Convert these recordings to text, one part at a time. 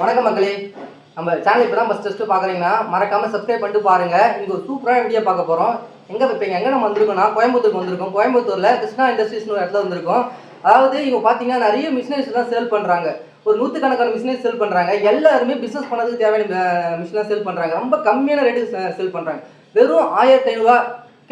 வணக்கம் மக்களே. நம்ம சேனல் இப்போ தான் ஃபஸ்ட் ஃபஸ்ட்டு பார்க்குறீங்கன்னா மறக்காமல் சப்ஸ்கிரைப் பண்ணிட்டு பாருங்கள் இங்கே ஒரு சூப்பரான வீடியோ பார்க்க போகிறோம் எங்கே இப்போ எங்கே நம்ம வந்திருக்கோம்னா கோயம்புத்தூருக்கு வந்திருக்கோம். கோயம்புத்தூரில் கிருஷ்ணா இண்டஸ்ட்ரீஸ்னு ஒரு இடத்துல வந்திருக்கோம். அதாவது இவங்க பார்த்தீங்கன்னா நிறைய மிஷினரிஸ் தான் சேல் பண்ணுறாங்க ஒரு நூற்றுக்கணக்கான மிஷினரி சேல் பண்ணுறாங்க எல்லாருமே பிஸ்னஸ் பண்ணதுக்கு தேவையான மிஷினாக சேல் பண்ணுறாங்க ரொம்ப கம்மியான ரேட்டுக்கு சேல் பண்ணுறாங்க வெறும் ஆயிரத்தி ஐநூறுரூவா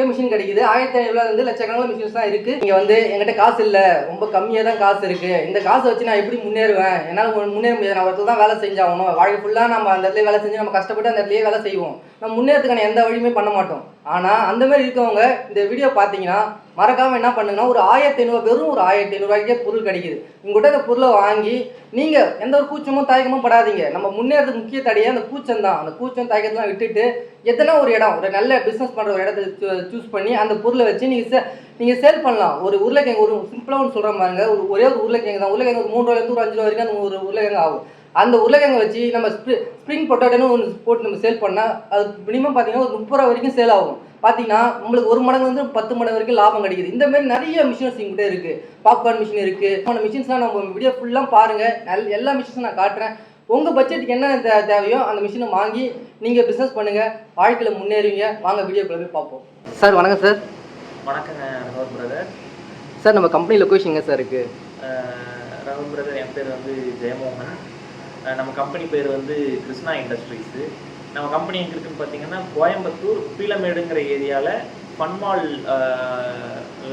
மிஷின் கிடைக்குது. ஆயிரத்தி ஐநூறுல இருந்து லட்சக்கணக்கில் மிஷின்ஸ் தான் இருக்கு. நீங்க வந்து என்கிட்ட காசு இல்ல. ரொம்ப கம்மியா தான் காசு இருக்கு. இந்த காசை வச்சு நான் எப்படி முன்னேறுவேன்? என்னால் முன்னேற முடியாது. நான் ஒருத்தர் தான் வேலை செஞ்சாகணும் வாழ்க்கை ஃபுல்லாக நம்ம அந்த இடத்துல வேலை செஞ்சு நம்ம கஷ்டப்பட்டு அந்த இடத்துலயே வேலை செய்வோம். நம்ம முன்னேறதுக்கான எந்த வழியுமே பண்ண மாட்டோம். ஆனா அந்த மாதிரி இருக்கவங்க இந்த வீடியோ பாத்தீங்கன்னா மறக்காமல் என்ன பண்ணுங்கன்னா ஒரு ஆயிரத்தி ஐநூறு வெறும் ஒரு ஆயிரத்தி ஐநூறுரூவாய்க்கே பொருள் கிடைக்குது. உங்கள்கிட்ட இந்த பொருளை வாங்கி நீங்கள் எந்த ஒரு கூச்சமும் தயக்கமும் படாதீங்க. நம்ம முன்னேறதுக்கு முக்கிய தடையே அந்த கூச்சம் தான். அந்த கூச்சம் தயக்கத்தெல்லாம் விட்டுட்டு எத்தனை ஒரு இடம் ஒரு நல்ல பிஸ்னஸ் பண்ணுற ஒரு இடத்த சூஸ் பண்ணி அந்த பொருளை வச்சு நீங்கள் சே நீங்கள் சேல் பண்ணலாம். ஒரு உருளைக்கிழங்கு ஒரு சிம்பிளாக ஒன்று சொல்கிற பாருங்க. ஒரு ஒரே ஒரு உருளைக்கிழங்கு தான். உருளைக்கிழங்கு ஒரு மூணு ரூபாயிலேருந்து ஒரு அஞ்சு ரூபா வரைக்கும் அந்த ஒரு உருளைக்கிழங்கு ஆகும். அந்த உருளைக்கிழங்கை வச்சு நம்ம ஸ்ப்ரி ஸ்ப்ரிங் பொட்டேட்டோன்னு ஒன்று போட்டு நம்ம சேல் பண்ணால் அது மினிமம் பார்த்தீங்கன்னா ஒரு முப்பது ரூபா வரைக்கும் சேல் ஆகும். பார்த்தீங்கன்னா உங்களுக்கு ஒரு மடங்கு வந்து பத்து மடங்கு வரைக்கும் லாபம் கிடைக்குது. இந்த மாதிரி நிறைய மிஷின்ஸ் எங்கிட்ட இருக்குது பாப்கார்ன் மிஷின் இருக்குது அந்த மிஷின்ஸ்லாம் நம்ம வீடியோ ஃபுல்லாக பாருங்கள் நல் எல்லா மிஷின்ஸும் நான் காட்டுறேன். உங்கள் பட்ஜெட்டுக்கு என்ன தேவையோ அந்த மிஷினை வாங்கி நீங்கள் பிஸ்னஸ் பண்ணுங்கள் வாழ்க்கையில் முன்னேறுவீங்க. வாங்க வீடியோக்குள்ள போய் பார்ப்போம். சார் வணக்கம் சார். வணக்கங்க ரகுல் பிரதர் சார் நம்ம கம்பெனி லொக்கேஷன் எங்கே சார் இருக்குது ரகுல் பிரதர் என் பேர் வந்து ஜெயமோகன். நம்ம கம்பெனி பேர் வந்து கிருஷ்ணா இண்டஸ்ட்ரீஸு நம்ம கம்பெனி எங்கே இருக்குன்னு பார்த்தீங்கன்னா கோயம்புத்தூர் பீளமேடுங்கிற ஏரியாவில் ஃபன்மால்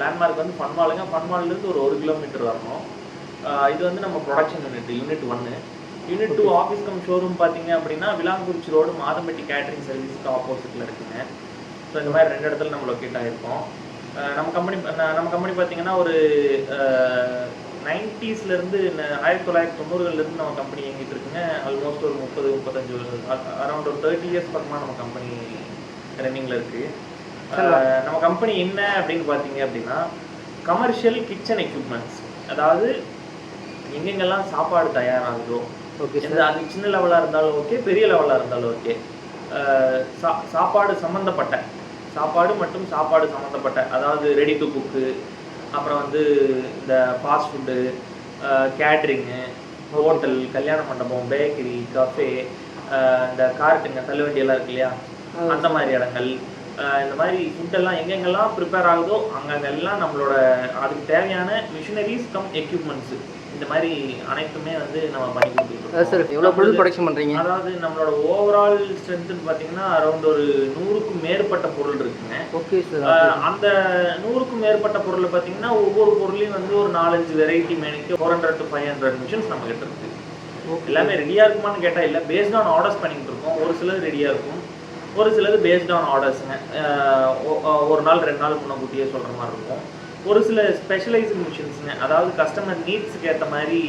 லேண்ட்மார்க் வந்து ஃபன்மாலுங்க ஃபன்மால்லேருந்து ஒரு ஒரு கிலோமீட்டர் வரணும். இது வந்து நம்ம ப்ரொடக்ஷன் யூனிட் யூனிட் ஒன்று unit two office come showroom பார்த்தீங்க அப்படின்னா விலாங்குறிச்சி ரோடு மாதம்பட்டி கேட்டரிங் சர்வீஸ்க்கு ஆப்போசிட்டில் இருக்குங்க. ஸோ இந்த மாதிரி ரெண்டு இடத்துல நம்ம லொக்கேட் ஆகிருக்கோம் நம்ம கம்பெனி நம்ம கம்பெனி பார்த்தீங்கன்னா ஒரு நைன்டிஸ்லேருந்து ஆயிரத்தி தொள்ளாயிரத்தி தொண்ணூறுகள்லேருந்து நம்ம கம்பெனி இயங்கிட்டு இருக்குங்க ஆல்மோஸ்ட் ஒரு முப்பது முப்பத்தஞ்சு அரௌண்ட் ஒரு தேர்ட்டி இயர்ஸ் பக்கமாக நம்ம கம்பெனி ரன்னிங்கில் இருக்குது நம்ம கம்பெனி என்ன அப்படின்னு பார்த்தீங்க அப்படின்னா கமர்ஷியல் கிச்சன் எக்யூப்மெண்ட்ஸ் அதாவது எங்கெங்கெல்லாம் சாப்பாடு தயாராகுதோ ஓகே அது சின்ன லெவலாக இருந்தாலும் ஓகே பெரிய லெவலாக இருந்தாலும் ஓகே சா சாப்பாடு சம்மந்தப்பட்ட சாப்பாடு மற்றும் சாப்பாடு சம்மந்தப்பட்ட அதாவது ரெடி டு குக்கு அப்புறம் வந்து இந்த ஃபாஸ்ட் ஃபுட்டு கேட்ரிங்கு ஹோட்டல் கல்யாண மண்டபம் பேக்கரி கஃபே இந்த கார்ட்டுங்க தள்ளுவண்டி எல்லாம் இருக்கு இல்லையா? அந்த மாதிரி இடங்கள். இந்த மாதிரி ஃபுட்டெல்லாம் எங்கெங்கெல்லாம் ப்ரிப்பேர் ஆகுதோ அங்கங்கெல்லாம் நம்மளோட அதுக்கு தேவையான மிஷினரிஸ் கம் எக்யூப்மெண்ட்ஸ் இந்த மாதிரி அனைத்துமே வந்து நம்ம பண்ணி கொடுத்துருக்கோம் சார் எவ்வளோ பொருள் ப்ரொடக்ஷன் பண்ணுறீங்க அதாவது நம்மளோட ஓவரால் ஸ்ட்ரென்த்னு பார்த்தீங்கன்னா அரௌண்ட் ஒரு நூறுக்கும் மேற்பட்ட பொருள் இருக்குங்க. ஓகே சார் அந்த நூறுக்கும் மேற்பட்ட பொருள் பார்த்தீங்கன்னா ஒவ்வொரு பொருளையும் வந்து ஒரு நாலஞ்சு variety மேனிக்கு four hundred to five hundred machines நம்ம கிட்ட இருக்கு எல்லாமே ரெடியாக இருக்குமான்னு கேட்டால் இல்லை பேஸ்ட் ஆன் ஆர்டர்ஸ் பண்ணிட்டு இருக்கோம். ஒரு சிலது ரெடியாக இருக்கும். ஒரு சிலது பேஸ்ட் ஆன் ஆர்டர்ஸுங்க ஒரு நாள் ரெண்டு நாள் முன்னக்கூட்டியே சொல்கிற மாதிரி இருக்கும். ஒரு சில ஸ்பெஷலைஸ்டு மிஷின்ஸுங்க அதாவது கஸ்டமர் நீட்ஸுக்கு ஏற்ற மாதிரி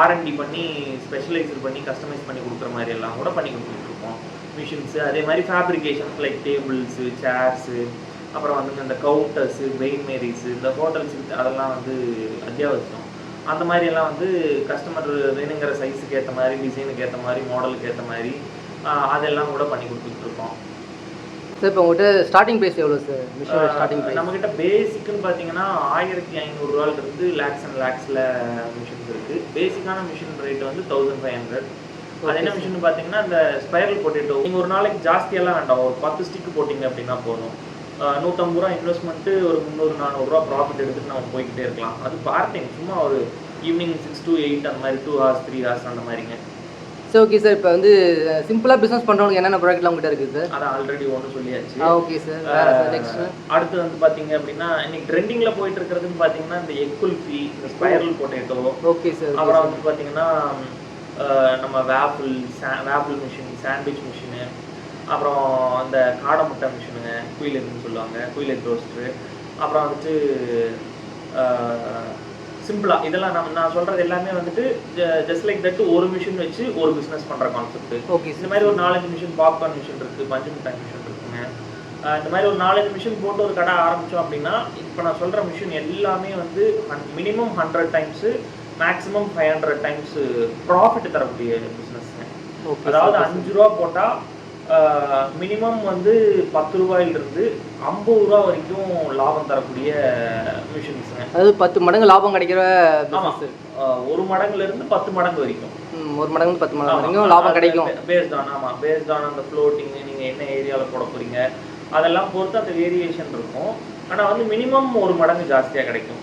ஆர்என்டி பண்ணி ஸ்பெஷலைஸ்டு பண்ணி கஸ்டமைஸ் பண்ணி கொடுக்குற மாதிரி எல்லாம் கூட பண்ணி கொடுத்துட்டு இருக்கோம். மிஷின்ஸு அதே மாதிரி ஃபேப்ரிகேஷன்ஸ் லைக் டேபிள்ஸு சேர்ஸு அப்புறம் வந்து இந்த கவுண்டர்ஸு வெயின் மேரிஸு இந்த ஹோட்டல்ஸ் அதெல்லாம் வந்து அத்தியாவசியம். அந்த மாதிரி எல்லாம் வந்து கஸ்டமர் வேணுங்கிற சைஸுக்கு ஏற்ற மாதிரி டிசைனுக்கு ஏற்ற மாதிரி மாடலுக்கு ஏற்ற மாதிரி அதெல்லாம் கூட பண்ணி கொடுத்துட்டு இருக்கோம். சார் இப்போ உங்கள்கிட்ட ஸ்டார்டிங் ப்ரைஸ் எவ்வளோ சார் மிஷினோட ஸ்டார்டிங் ப்ரைஸ் நம்ம கிட்ட பேசிக்னு பார்த்தீங்கன்னா ஆயிரத்தி ஐநூறுரூவால இருந்து லேக்ஸ் அண்ட் லேக்ஸில் மிஷின்ஸ் இருக்கு. பேசிக்கான மிஷின் ரேட் வந்து தௌசண்ட் ஃபைவ் ஹண்ட்ரட் அது என்ன மிஷின் பார்த்தீங்கன்னா இந்த ஸ்பைரல் பொட்டேட்டோ நீங்கள் ஒரு நாளைக்கு ஜாஸ்தியெல்லாம் வேண்டாம். ஒரு பத்து ஸ்டிக் போட்டிங்க அப்படின்னா போதும். நூற்றம்பது ரூபா இன்வெஸ்ட்மெண்ட்டு ஒரு முந்நூறு நானூறுரூவா ப்ராஃபிட் எடுத்துட்டு நம்ம போய்கிட்டே இருக்கலாம். அது பார்ட் டைம் சும்மா ஒரு ஈவினிங் சிக்ஸ் to எயிட் அந்த மாதிரி டூ ஹவர்ஸ் த்ரீ ஹவர்ஸ் அந்த மாதிரிங்க. சார் ஓகே சார் இப்போ வந்து சிம்பிளாக பிஸ்னஸ் பண்ணுறவங்களுக்கு என்னென்ன ப்ராடக்ட்லாம் உங்கள்கிட்ட இருக்குது சார் அதான் ஆல்ரெடி ஒன்று சொல்லியாச்சு. ஓகே சார் வேறு சார் நெக்ஸ்ட் அடுத்து வந்து பாத்தீங்க அப்படின்னா இன்னைக்கு ட்ரெண்டிங்ல போயிட்டு இருக்கிறதுன்னு பாத்தீங்கன்னா இந்த எக் குல்ஃபி இந்த ஸ்பைரல் பொட்டேட்டோ ஓகே சார் அப்புறம் வந்து பாத்தீங்கன்னா அஹ், நம்ம waffle waffle machine sandwich machine அப்புறம் அந்த காடை முட்டை மிஷினுங்க குயிலென்னு சொல்லுவாங்க குயிலெக் ரோஸ்ட்ரு அப்புறம் வந்துட்டு சிம்பிளா. இதெல்லாம் நம்ம நான் சொல்றது எல்லாமே வந்துட்டு ஜஸ்ட் லைக் தட் ஒரு மிஷின் வச்சு ஒரு பிசினஸ் பண்ற கான்செப்ட் ஓகே இந்த மாதிரி ஒரு நாலஞ்சு மிஷின் பாப்கார்ன் மிஷின் இருக்கு பஞ்சு மிட்டாய் மிஷின் இருக்குங்க. இந்த மாதிரி ஒரு நாலஞ்சு மிஷின் போட்டு ஒரு கடை ஆரம்பிச்சோம் அப்படின்னா இப்போ நான் சொல்ற மிஷின் எல்லாமே வந்து minimum hundred times maximum five hundred times profit தரக்கூடிய பிஸ்னஸ்ங்க ஓகே அதாவது அஞ்சு ரூபா போட்டா மினிமம் வந்து பத்து ரூபாயிலிருந்து ஐம்பது ரூபா வரைக்கும் லாபம் தரக்கூடிய மிஷின்ஸுங்க அதாவது பத்து மடங்கு லாபம் கிடைக்கிற ஒரு மடங்குல இருந்து பத்து மடங்கு வரைக்கும். ஒரு மடங்கு பத்து மடங்கு வரைக்கும் லாபம் கிடைக்கும். பேஸ்ட் ஆன் ஆமா. பேஸ்ட் ஆன் அந்த ஃப்ளோட்டிங் நீங்க என்ன ஏரியால போட போறீங்க அதெல்லாம் பொறுத்து அந்த வேரியேஷன் இருக்கும். ஆனா வந்து மினிமம் ஒரு மடங்கு ஜாஸ்தியா கிடைக்கும்.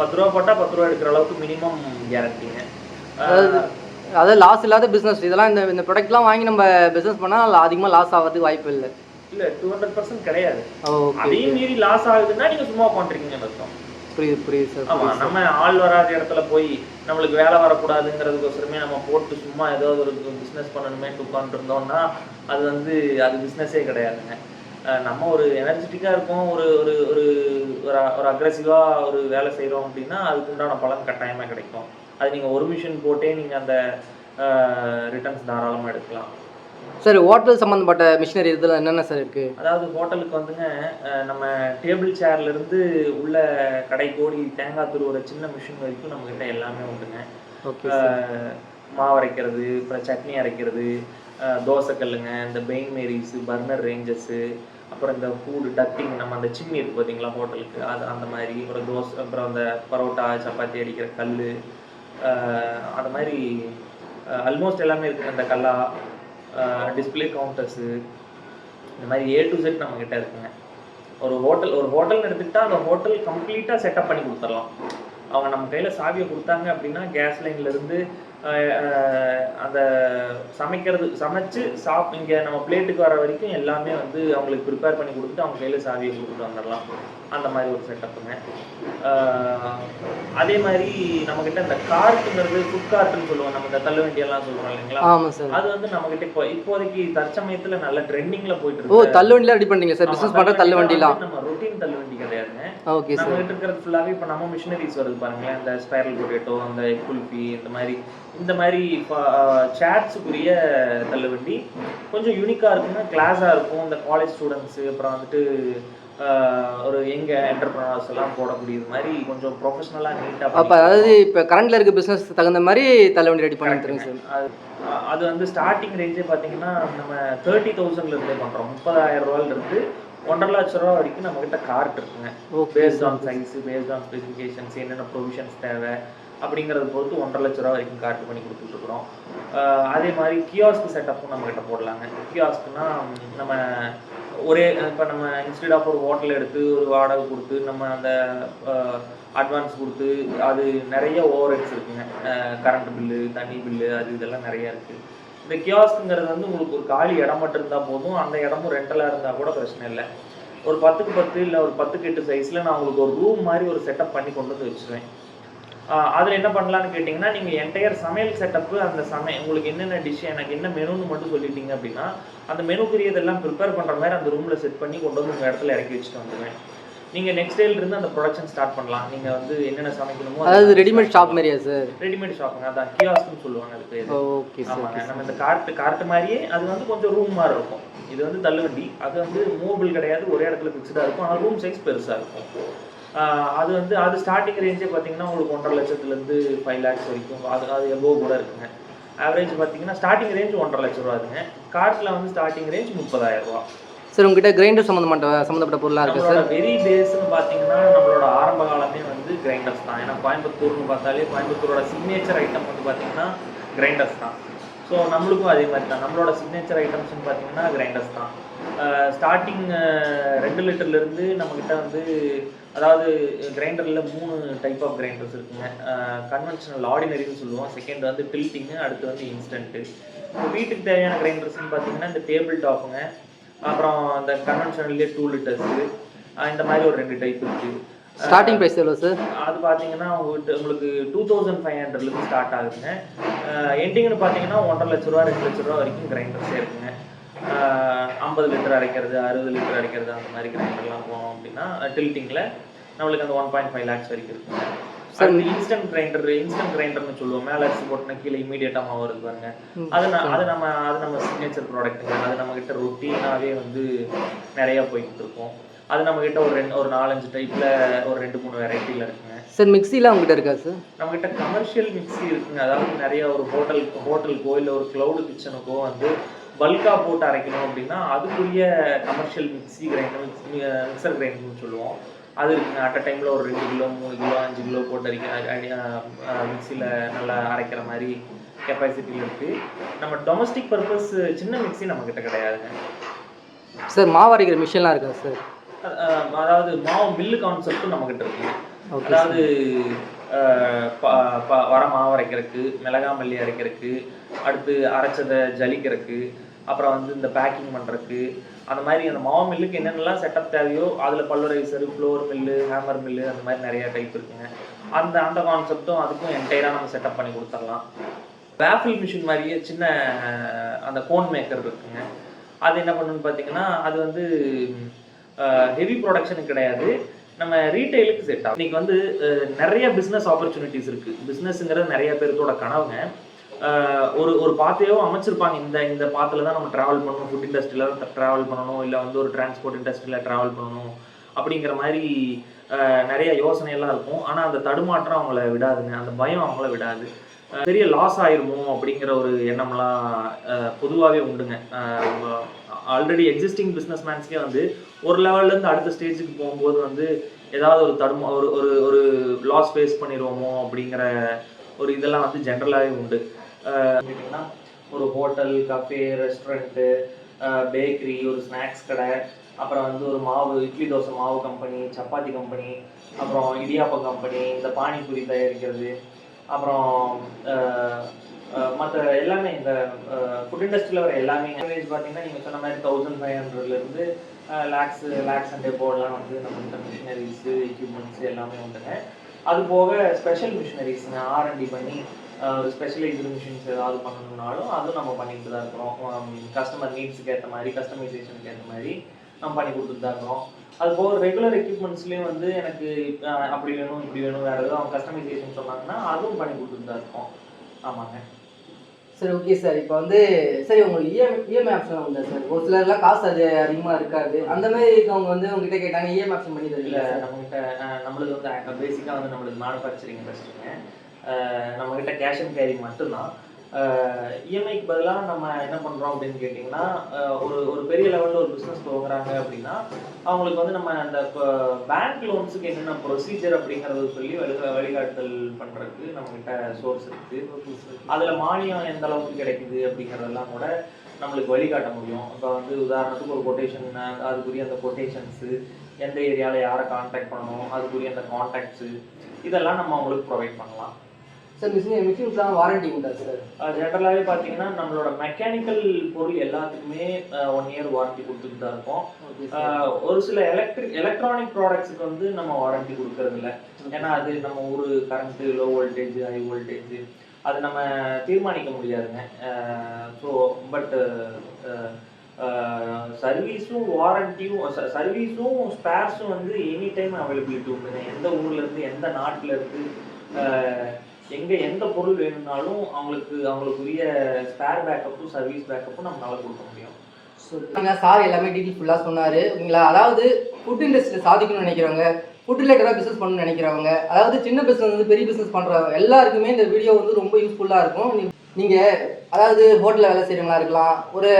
பத்து ரூபா போட்டா பத்து ரூபா எடுக்கிற அளவுக்கு மினிமம் கேரண்டிங்க அதாவது லாஸ் இல்லாத பிஸ்னஸ் இதெல்லாம் இந்த இந்த ப்ராடக்ட்லாம் வாங்கி நம்ம பிஸ்னஸ் பண்ணால் அதிகமாக லாஸ் ஆகிறதுக்கு வாய்ப்பு இல்லை. இல்ல டூ ஹண்ட்ரட் பர்சன்ட் கிடையாது. ஓகே அதையும் மீறி லாஸ் ஆகுதுன்னா நீங்க சும்மா பண்றீங்கன்னு அர்த்தம். புரியுது புரியுது சார் ஆமா நம்ம ஆள் வராத இடத்துல போய் நம்மளுக்கு வேலை வரக்கூடாதுங்கிறதுக்கோசரமே நம்ம போட்டு சும்மா ஏதாவது ஒரு பிஸ்னஸ் பண்ணணுமே உட்காந்துருந்தோம்னா அது வந்து அது பிஸ்னஸே கிடையாதுங்க. நம்ம ஒரு எனர்ஜெட்டிக்காக இருக்கோம் ஒரு ஒரு ஒரு ஒரு அக்ரெசிவாக ஒரு வேலை செய்கிறோம் அப்படின்னா அதுக்கு உண்டான பலன் கட்டாயமாக கிடைக்கும். அது நீங்கள் ஒரு மிஷின் போட்டே நீங்கள் அந்த ரிட்டர்ன்ஸ் தாராளமாக எடுக்கலாம். சார் ஹோட்டல் சம்மந்தப்பட்ட மிஷினரி இதில் என்னென்ன சார் இருக்குது அதாவது ஹோட்டலுக்கு வந்துங்க நம்ம டேபிள் சேர்ல இருந்து உள்ள கடை கோடி தேங்காய் துருவுற சின்ன மிஷின் வரைக்கும் நம்ம கிட்ட எல்லாமே உண்டுங்க. மாவு அரைக்கிறது அப்புறம் சட்னி அரைக்கிறது அஹ் தோசைக்கல்லுங்க இந்த பெயின் மேரிஸ் பர்னர் ரேஞ்சஸ்ஸு அப்புறம் இந்த ஃபுட் டக்கிங் நம்ம அந்த சிம்மி இருக்கு பார்த்தீங்களா ஹோட்டலுக்கு அது அந்த மாதிரி அப்புறம் தோசை அப்புறம் அந்த பரோட்டா சப்பாத்தி அடிக்கிற கல் அந்த மாதிரி ஆல்மோஸ்ட் எல்லாமே இருக்குது அந்த கல்லா டிஸ்ப்ளே கவுண்டர்ஸு இந்த மாதிரி ஏ டு செட் நம்மக்கிட்ட இருக்குங்க. ஒரு ஹோட்டல் ஒரு ஹோட்டல்னு எடுத்துக்கிட்டால் அந்த ஹோட்டல் கம்ப்ளீட்டாக செட்டப் பண்ணி கொடுத்துடலாம். அவங்க நம்ம கையில் சாவியை கொடுத்தாங்க அப்படின்னா கேஸ் லைன்லேருந்து அந்த சமைக்கிறது சமைச்சு சாப் இங்கே நம்ம பிளேட்டுக்கு வர வரைக்கும் எல்லாமே வந்து அவங்களுக்கு ப்ரிப்பேர் பண்ணி கொடுத்துட்டு அவங்க கையில் சாவியை கொடுத்துட்டு வந்துடலாம். அந்த மாதிரி ஒரு செட்டப்புங்க அதே மாதிரி நம்மக்கிட்ட இந்த கார்ட்டுங்கிறது ஃபுட் கார்ட்டுன்னு சொல்லுவோம். நம்ம இந்த தள்ளு வண்டியெல்லாம் சொல்லுவோம் இல்லைங்களா? ஆமாம் சார் அது வந்து நம்மகிட்ட இப்போ இப்போதைக்கு தற்சமயத்துல நல்ல ட்ரெண்டிங்ல போயிட்டு ஓ இருக்கு தள்ளு வண்டிலாம் ரெடி பண்ணுறீங்க சார் பிஸ்னஸ் பண்ணுற தள்ளு வண்டிலாம் நம்ம ரொட்டீன் தள்ளு வண்டி கிடையாதுங்க. ஓகே நம்ம சார் கிட்ட இருக்கிறது ஃபுல்லாவே இப்போ நம்ம மிஷினரிஸ் வருது பாருங்களேன். இந்த ஸ்பைரல் பொட்டேட்டோ அந்த குல்ஃபி இந்த மாதிரி இந்த மாதிரி சேட்ஸுக்குரிய தள்ளுவண்டி கொஞ்சம் யூனிக்காக இருக்குங்க கிளாஸாக இருக்கும். இந்த காலேஜ் ஸ்டூடெண்ட்ஸு அப்புறம் வந்துட்டு ஒரு எங்க என்டர்பிரனர்ஸ் எல்லாம் போடக்கூடியது மாதிரி கொஞ்சம் ப்ரொஃபஷனலாக நீட்டாக அப்போ அதாவது இப்போ கரண்ட்ல இருக்க பிஸ்னஸ் தகுந்த மாதிரி தள்ளு வண்டி ரெடி பண்ணி தருங்க சார் அது வந்து ஸ்டார்டிங் ரேஞ்சே பார்த்தீங்கன்னா நம்ம தேர்ட்டி தௌசண்ட்ல இருந்தே பண்றோம். முப்பதாயிரம் ரூபாயில இருந்து ஒன்றரை லட்ச ரூபா வரைக்கும் நம்ம கிட்ட கார்ட் இருக்குங்க based on size based on specifications என்னென்ன ப்ரொவிஷன்ஸ் தேவை அப்படிங்கிறத பொறுத்து ஒன்றரை லட்ச ரூபா வரைக்கும் கார்டு பண்ணி கொடுத்துட்ருக்குறோம். அதே மாதிரி கியாஸ்க்கு செட்டப்பும் நம்மக்கிட்ட போடலாங்க. கியாஸ்க்குனா நம்ம ஒரே இப்போ நம்ம இன்ஸ்டெட் ஆஃப் ஒரு ஹோட்டல் எடுத்து ஒரு வாடகை கொடுத்து நம்ம அந்த அட்வான்ஸ் கொடுத்து அது நிறைய ஓவர் ஹெட்ஸ் இருக்குங்க கரண்ட் பில்லு தண்ணி பில்லு அது இதெல்லாம் நிறையா இருக்குது இந்த கியாஸ்க்குங்கிறது வந்து உங்களுக்கு ஒரு காலி இடம் மட்டும் இருந்தால் போதும். அந்த இடமும் ரெண்டலாக இருந்தால் கூட பிரச்சனை இல்லை. ஒரு பத்துக்கு பத்து இல்லை ஒரு பத்துக்கு எட்டு சைஸில் நான் உங்களுக்கு ஒரு ரூம் மாதிரி ஒரு செட்டப் பண்ணி கொண்டு வந்து வச்சுருவேன். அதில் என்ன பண்ணலான்னு கேட்டிங்கன்னா நீங்கள் என்டையர் சமையல் செட்டப்பு அந்த சமை உங்களுக்கு என்னென்ன டிஷ் எனக்கு என்ன மெனுன்னு மட்டும் சொல்லிட்டீங்க அப்படின்னா அந்த மெனுக்குரியதெல்லாம் ப்ரிப்பேர் பண்ணுற மாதிரி அந்த ரூமில் செட் பண்ணி கொண்டு வந்து உங்கள் இடத்துல இறக்கி வச்சுட்டு வந்துடுவேன் நீங்கள் நெக்ஸ்ட் டேல இருந்து அந்த ப்ரொடக்ஷன் ஸ்டார்ட் பண்ணலாம். நீங்கள் வந்து என்னென்ன சமைக்கணுமோ அதாவது ரெடிமேட் ஷாப் மாதிரியா சார் ரெடிமேட் ஷாப்புங்க அதான் கியாஸ்க்னு சொல்லுவாங்க அது பேர். ஓகே ஆமாங்க நம்ம இந்த கார்ட்டு கார்ட்டு மாதிரியே அது வந்து கொஞ்சம் ரூம் மாதிரி இருக்கும். இது வந்து தள்ளுவண்டி. அது வந்து மூவபிள் கிடையாது ஒரே இடத்துல ஃபிக்ஸ்டாக இருக்கும். ஆனால் ரூம் சைஸ் பெருசாக இருக்கும். அது வந்து அது ஸ்டார்டிங் ரேஞ்சே பார்த்தீங்கன்னா உங்களுக்கு ஒன்றரை லட்சத்துலேருந்து ஃபைவ் லேக்ஸ் வரைக்கும் அது அது எவ்வளோ கூட இருக்குங்க. ஆவரேஜ் பார்த்தீங்கன்னா ஸ்டார்டிங் ரேஞ்ச் ஒன்றரை லட்ச ரூபாதுங்க கார்ட்டில் வந்து ஸ்டார்டிங் ரேஞ்ச் முப்பதாயிரம் ரூபா. சார் உங்ககிட்ட கிரைண்டர் சம்மந்தப்பட்ட சம்மந்தப்பட்ட பொருளாக இருக்கு நம்மளோட சார் வெரி பேஸ்னு பார்த்தீங்கன்னா நம்மளோட ஆரம்ப காலமே வந்து கிரைண்டர்ஸ் தான். ஏன்னா கோயம்புத்தூர்னு பார்த்தாலே கோயம்புத்தூரோட சிக்னேச்சர் ஐட்டம் வந்து பார்த்தீங்கன்னா கிரைண்டர்ஸ் தான். ஸோ நம்மளுக்கும் அதே மாதிரி தான். நம்மளோட சிக்னேச்சர் ஐட்டம்ஸ்னு பார்த்தீங்கன்னா கிரைண்டர்ஸ் தான். ஸ்டார்டிங் ரெண்டு லிட்டர்லேருந்து நம்மக்கிட்ட வந்து அதாவது கிரைண்டரில் மூணு டைப் ஆஃப் கிரைண்டர்ஸ் இருக்குங்க. கன்வென்ஷனல் ஆர்டினரின்னு சொல்லுவோம். செகண்ட் வந்து டில்ட்டிங்கு அடுத்து வந்து இன்ஸ்டன்ட்டு வீட்டுக்கு தேவையான கிரைண்டர்ஸ்னு பார்த்தீங்கன்னா இந்த டேபிள் டாப்புங்க அப்புறம் இந்த கன்வென்ஷனல்லே டூ லிட்டர்ஸு இந்த மாதிரி ஒரு ரெண்டு டைப் இருக்கு. ஸ்டார்டிங் ப்ரைஸ் எவ்வளோ சார் அது பார்த்தீங்கன்னா உங்கள்கிட்ட உங்களுக்கு டூ தௌசண்ட் ஃபைவ் ஹண்ட்ரட்லேருந்து ஸ்டார்ட் ஆகுதுங்க. எண்டிங்னு பார்த்தீங்கன்னா ஒன்றரை லட்ச ரூபா ரெண்டு லட்ச ரூபா வரைக்கும் கிரைண்டர்ஸே இருக்குங்க. ஐம்பது லிட்டர் அரைக்கிறது அறுபது லிட்டர் அரைக்கிறது அந்த மாதிரி கிரைண்டர்லாம் போனோம் அப்படின்னா டில்ட்டிங்கில் நம்மளுக்கு அந்த ஒன் பாயிண்ட் ஃபைவ் லேக்ஸ் வரைக்கும் இருக்குங்க சார் இன்ஸ்டன்ட் கிரைண்டர் இன்ஸ்டன்ட் கிரைண்டர்னு சொல்லுவோம். மேலே அரிசி போட்டுனா கீழே இமீடியட்டாக மாவு வருது பாருங்க. அது அது நம்ம அது நம்ம சிக்னேச்சர் ப்ராடக்ட்டுங்க அது நம்ம கிட்ட ரொட்டீனாகவே வந்து நிறைய போய்கிட்டு இருக்கோம். அது நம்ம கிட்ட ஒரு ரெண்டு ஒரு நாலஞ்சு டைப்ல ஒரு ரெண்டு மூணு வெரைட்டில இருக்குங்க. சார் மிக்ஸிலாம் உங்ககிட்ட இருக்கா சார் நம்ம கிட்ட கமர்ஷியல் மிக்ஸி இருக்குங்க. அதாவது நிறைய ஒரு ஹோட்டல் ஹோட்டலுக்கோ இல்லை ஒரு க்ளவுடு கிச்சனுக்கோ வந்து பல்கா போட்டு அரைக்கணும் அப்படின்னா அதுக்குரிய கமர்ஷியல் மிக்ஸி கிரைண்டர் மிக்சர் கிரைண்டர்னு சொல்லுவோம். அது இருக்குங்க. அட் அ டைமில் ஒரு ரெண்டு கிலோ மூணு கிலோ அஞ்சு கிலோ போட்டு அடிக்க மிக்சியில் நல்லா அரைக்கிற மாதிரி கெப்பாசிட்டியில் இருக்குது நம்ம டொமஸ்டிக் பர்பஸ் சின்ன மிக்ஸி நம்மக்கிட்ட கிடையாதுங்க. சார் மாவு அரைக்கிற மிஷின்லாம் இருக்கா சார்? அதாவது மாவு மில்லு கான்செப்டும் நம்மக்கிட்ட இருக்குங்க அதாவது வர மாவு அரைக்கிறதுக்கு மிளகா மல்லி அரைக்கிறதுக்கு அடுத்து அரைச்சதை ஜலிக்கிறதுக்கு அப்புறம் வந்து இந்த பேக்கிங் பண்ணுறதுக்கு அந்த மாதிரி அந்த மாவு மில்லுக்கு என்னென்னலாம் செட்டப் தேவையோ அதில் pulverizer flour mill hammer mill அந்த மாதிரி நிறைய டைப் இருக்குங்க. அந்த அந்த கான்செப்டும் அதுக்கும் என்டையராக நம்ம செட்டப் பண்ணி கொடுத்துடலாம். வேஃபில் மிஷின் மாதிரியே சின்ன அந்த கோன் மேக்கர் இருக்குங்க. அது என்ன பண்ணுன்னு பார்த்தீங்கன்னா அது வந்து ஹெவி ப்ரொடக்ஷனுக்கு கிடையாது. நம்ம ரீட்டைலுக்கு செட் ஆகும். இன்னைக்கு வந்து நிறைய பிஸ்னஸ் ஆப்பர்ச்சுனிட்டிஸ் இருக்கு. பிஸ்னஸ்ங்கிறது நிறைய பேர்த்தோட கனவுங்க. ஒரு ஒரு பாத்தையோ அமைச்சிருப்பாங்க. இந்த இந்த பாத்துல தான் நம்ம டிராவல் பண்ணணும். ஃபுட் இண்டஸ்ட்ரியில தான் டிராவல் பண்ணணும். இல்லை வந்து ஒரு டிரான்ஸ்போர்ட் இண்டஸ்ட்ரியில டிராவல் பண்ணணும். அப்படிங்கிற மாதிரி நிறைய யோசனை எல்லாம் இருக்கும். ஆனால் அந்த தடுமாற்றம் அவங்கள விடாதுங்க. அந்த பயம் அவங்கள விடாது. பெரிய லாஸ் ஆயிருமோ அப்படிங்கிற ஒரு எண்ணம்லாம் பொதுவாகவே உண்டுங்க. ஆல்ரெடி எக்ஸிஸ்டிங் பிஸ்னஸ் மேன்ஸ்க்கே வந்து ஒரு லெவல்லேருந்து அடுத்த ஸ்டேஜுக்கு போகும்போது வந்து ஏதாவது ஒரு தடுமா ஒரு ஒரு ஒரு லாஸ் ஃபேஸ் பண்ணிடுவோமோ அப்படிங்கிற ஒரு இதெல்லாம் வந்து ஜென்ரலாகவே உண்டு. கேட்டிங்கன்னா ஒரு ஹோட்டல் கஃபே ரெஸ்டாரண்ட்டு பேக்கரி ஒரு ஸ்நாக்ஸ் கடை அப்புறம் வந்து ஒரு மாவு இட்லி தோசை மாவு கம்பெனி சப்பாத்தி கம்பெனி அப்புறம் இடியாப்பம் கம்பெனி இந்த பானிபூரி தயாரிக்கிறது அப்புறம் மற்ற எல்லாமே இந்த ஃபுட் இண்டஸ்ட்ரியில் வர எல்லாமே ஆவரேஜ் பார்த்தீங்கன்னா நீங்கள் சொன்ன மாதிரி தௌசண்ட் ஃபைவ் ஹண்ட்ரட்லேருந்து லேக்ஸ் லேக்ஸ் அண்ட் போர்டெலாம் வந்து நம்மகிட்ட மிஷினரிஸு எக்யூப்மெண்ட்ஸ் எல்லாமே வந்துங்க அது போக ஸ்பெஷல் மிஷினரிஸ்ங்க ஆர்என்டி பண்ணி ஸ்பெஷலைஸ்டு மிஷின்ஸ் ஏதாவது பண்ணணும்னாலும் அதுவும் நம்ம பண்ணிட்டு தான் இருக்கிறோம். கஸ்டமர் நீட்ஸுக்கு ஏற்ற மாதிரி கஸ்டமைசேஷனுக்கு ஏற்ற மாதிரி நம்ம பண்ணி கொடுத்துட்டு தான் இருக்கிறோம். அது போக ரெகுலர் எக்யூப்மெண்ட்ஸ்லேயும் வந்து எனக்கு அப்படி வேணும் இப்படி வேணும் வேறு ஏதாவது அவங்க கஸ்டமைசேஷன் சொன்னாங்கன்னா அதுவும் பண்ணி கொடுத்துட்டு தான் இருக்கோம். ஆமாங்க. சரி ஓகே சார் இப்போ வந்து சரி உங்களுக்கு இஎம் இஎம்ஐ ஆப்ஷன் உண்டா சார் ஒரு சிலர்லாம் காசு அது அதிகமாக இருக்காது. அந்த மாதிரி இருக்கவங்க வந்து உங்ககிட்ட கேட்டாங்க இஎம்ஐ ஆப்ஷன் பண்ணி சார் நம்மகிட்ட நம்மளுது வந்து பேசிக்காக வந்து நம்மளுக்கு மேனுஃபேக்சரிங் இண்டஸ்ட்ரிங்க நம்மக்கிட்ட கேஷ் அண்ட் கேரி மட்டும்தான். இஎம்ஐக்கு பதிலாக நம்ம என்ன பண்ணுறோம் அப்படின்னு கேட்டிங்கன்னா ஒரு ஒரு பெரிய லெவலில் ஒரு பிஸ்னஸ் போகிறாங்க அப்படின்னா அவங்களுக்கு வந்து நம்ம அந்த பேங்க் லோன்ஸுக்கு என்னென்ன ப்ரொசீஜர் அப்படிங்கிறத சொல்லி வழி வழிகாட்டுதல் பண்ணுறதுக்கு நம்மக்கிட்ட சோர்ஸ் இருக்குது அதில் மானியம் எந்த அளவுக்கு கிடைக்குது அப்படிங்கிறதெல்லாம் கூட நம்மளுக்கு வழிகாட்ட முடியும். இப்போ வந்து உதாரணத்துக்கு ஒரு கொட்டேஷன் அதுக்குரிய அந்த கொட்டேஷன்ஸு எந்த ஏரியாவில் யாரை காண்டாக்ட் பண்ணணும் அதுக்குரிய அந்த காண்டாக்ட்ஸு இதெல்லாம் நம்ம அவங்களுக்கு ப்ரொவைட் பண்ணலாம். சார் மிஷின் மிஷின்ஸ்லாம் வாரண்டி உண்டா சார்? ஜென்ரலாகவே பார்த்தீங்கன்னா நம்மளோட மெக்கானிக்கல் பொருள் எல்லாத்துக்குமே ஒன் இயர் வாரண்டி கொடுத்துட்டு தான் இருக்கோம். ஒரு சில எலக்ட்ரிக் எலக்ட்ரானிக் ப்ராடக்ட்ஸுக்கு வந்து நம்ம வாரண்டி கொடுக்கறது இல்ல ஏன்னா அது நம்ம ஒரு current low voltage high voltage அது நம்ம தீர்மானிக்க முடியாதுங்க. ஸோ பட் சர்வீஸும் வாரண்டியும் சர்வீஸும் ஸ்பேர்ஸும் வந்து எனி டைம் அவைலபிலிட்டி உண்டுங்க. எந்த ஊர்ல இருந்து எந்த நாட்டுல இருந்து ஆஹ் எங்கே எந்த பொருள் வேணும்னாலும் அவங்களுக்கு அவங்களுக்குரிய ஸ்பேர் பேக்கப்பும் சர்வீஸ் பேக்கப்பும் நம்மளால கொடுக்க முடியும். ஸோ சார் எல்லாமே டீட்டெயில் ஃபுல்லாக சொன்னார். ஓகேங்களா அதாவது ஃபுட் இண்டஸ்ட்ரியில் சாதிக்கணும்னு நினைக்கிறவங்க ஃபுட் ரிலேட்டடாக பிஸ்னஸ் பண்ணணும்னு நினைக்கிறவங்க அதாவது சின்ன பிஸ்னஸ் வந்து பெரிய பிஸ்னஸ் பண்ணுறவங்க எல்லாருக்குமே இந்த வீடியோ வந்து ரொம்ப யூஸ்ஃபுல்லாக இருக்கும். நீங்கள் அதாவது ஹோட்டலில் வேலை செய்கிறவங்களா இருக்கலாம் ஒரு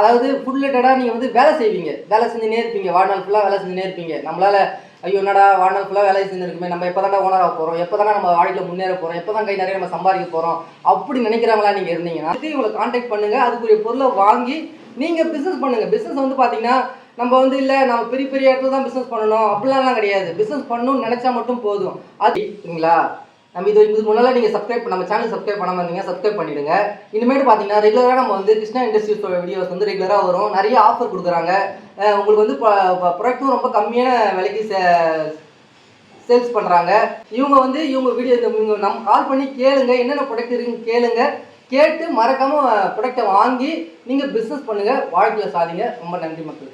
அதாவது ஃபுட் ரிலேட்டடாக நீங்கள் வந்து வேலை செய்வீங்க. வேலை செஞ்சுனே இருப்பீங்க. வாழ்நாள் ஃபுல்லாக வேலை செஞ்சுனே இருப்பீங்க. நம்மளால் ஐயோ என்னடா வாழ்நாள் ஃபுல்லாக வேலை செஞ்சுருக்குமே நம்ம எப்போ தானே ஓனர் ஆக போகிறோம் எப்போ தானே நம்ம வாழ்க்கையில் முன்னேற போகிறோம் எப்போ தான் கை நிறைய நம்ம சம்பாதிக்க போகிறோம் அப்படி நினைக்கிறவங்களா நீங்கள் இருந்தீங்கன்னா அதுக்கு இவங்களை காண்டாக்ட் பண்ணுங்கள் அதுக்குரிய பொருளை வாங்கி நீங்கள் பிஸ்னஸ் பண்ணுங்கள் பிஸ்னஸ் வந்து பார்த்தீங்கன்னா நம்ம வந்து இல்லை நம்ம பெரிய பெரிய இடத்துல தான் பிஸ்னஸ் பண்ணணும். அப்படிலாம் கிடையாது. பிஸ்னஸ் பண்ணணும்னு நினச்சா மட்டும் போதும். அது சரிங்களா? நம்ம இது இதுக்கு முன்னால் நீங்கள் சப்ஸ்கிரைப் நம்ம சேனல் சப்ஸ்கிரைப் பண்ணாமல் இருந்தீங்க சப்ஸ்கிரைப் பண்ணிடுங்க. இனிமேட்டு பார்த்தீங்கன்னா ரெகுலராக நம்ம வந்து கிருஷ்ணா இண்டஸ்ட்ரீஸோட வீடியோஸ் வந்து ரெகுலராக வரும். நிறைய ஆஃபர் கொடுக்குறாங்க. உங்களுக்கு வந்து ப்ராடக்ட்டும் ரொம்ப கம்மியான விலைக்கு சேல்ஸ் பண்ணுறாங்க இவங்க வந்து இவங்க வீடியோ இவங்க நம்ம கால் பண்ணி கேளுங்க. என்னென்ன ப்ராடக்ட் இருக்குன்னு கேளுங்க. கேட்டு மறக்காமல் ப்ராடக்டை வாங்கி நீங்கள் பிஸ்னஸ் பண்ணுங்கள் வாழ்க்கையில் சாதிங்க. ரொம்ப நன்றி மக்கள்.